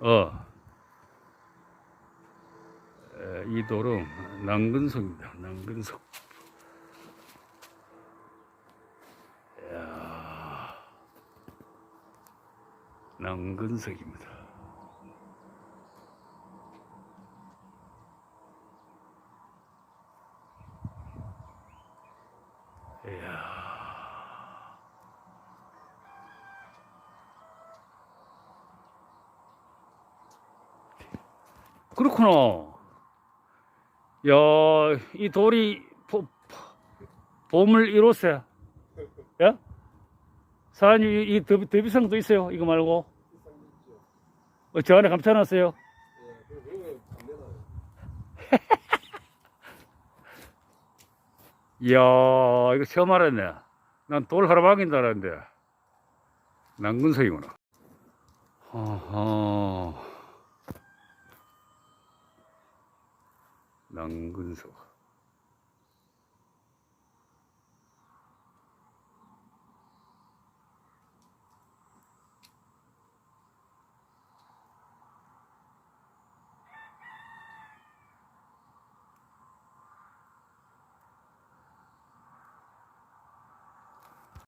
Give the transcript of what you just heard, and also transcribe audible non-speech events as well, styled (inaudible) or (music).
어. 에, 이 돌은 남근석입니다. 남근석. 이야. 남근석입니다. 이야. 그렇구나. 야, 이 돌이 보, 봄을 이뤘어요. 야? 사장님, 이, 이 더, 더비상도 있어요. 이거 말고. 어, 저 안에 감춰놨어요. 이야, (laughs) 이거 처음 알았네. 난 돌 하루방인 줄 알았는데. 난근석이구나. 아하. 난근석.